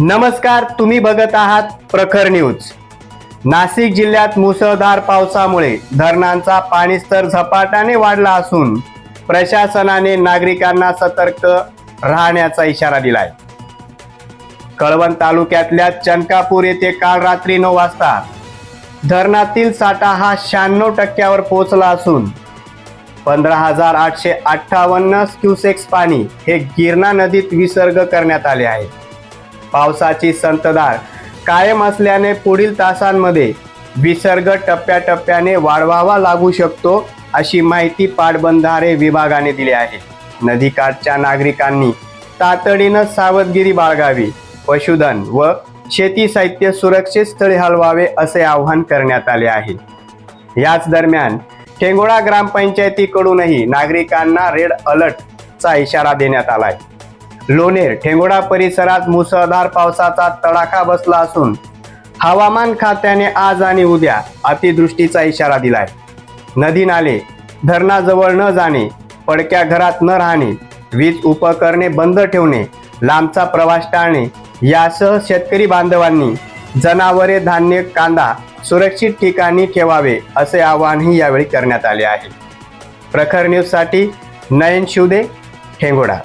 नमस्कार तुम्ही बघत आहात प्रखर न्यूज. नाशिक जिल्ह्यात मुसळधार पावसामुळे धरणांचा पाणीस्तर झपाट्याने वाढला असून प्रशासनाने नागरिकांना सतर्क राहण्याचा इशारा दिलाय. कळवण तालुक्यातल्या चनकापूर येथे काल रात्री नऊ वाजता धरणातील साठा हा शहाण्णव टक्क्यावर पोहोचला असून पंधरा हजार आठशे अठ्ठावन्न क्युसेक्स पाणी हे गिरणा नदीत विसर्ग करण्यात आले आहे. पावसाची संतधार कायम असल्याने पुढील तासांमध्ये विसर्ग टप्प्याटप्प्याने वाढवावा लागू शकतो अशी माहिती पाटबंधारे विभागाने दिली आहे. नदीकाठच्या नागरिकांनी तातडीनं सावधगिरी बाळगावी पशुधन व शेती साहित्य सुरक्षित स्थळी हलवावे असे आवाहन करण्यात आले आहे. याच दरम्यान ठेंगोळा ग्रामपंचायतीकडूनही नागरिकांना रेड अलर्टचा इशारा देण्यात आलाय लोणेर ठेंगोडा परिसरात मुसळधार पावसाचा तडाखा बसला असून हवामान खात्याने आज आणि उद्या अतिदृष्टीचा इशारा दिलाय. नदी नाले धरणाजवळ न जाणे पडक्या घरात न राहणे वीज उपकरणे बंद ठेवणे लांबचा प्रवास टाळणे यासह शेतकरी बांधवांनी जनावरे धान्य कांदा सुरक्षित ठिकाणी ठेवावे असे आवाहनही यावेळी करण्यात आले आहे. प्रखर न्यूजसाठी नयन शिवदे ठेंगोडा.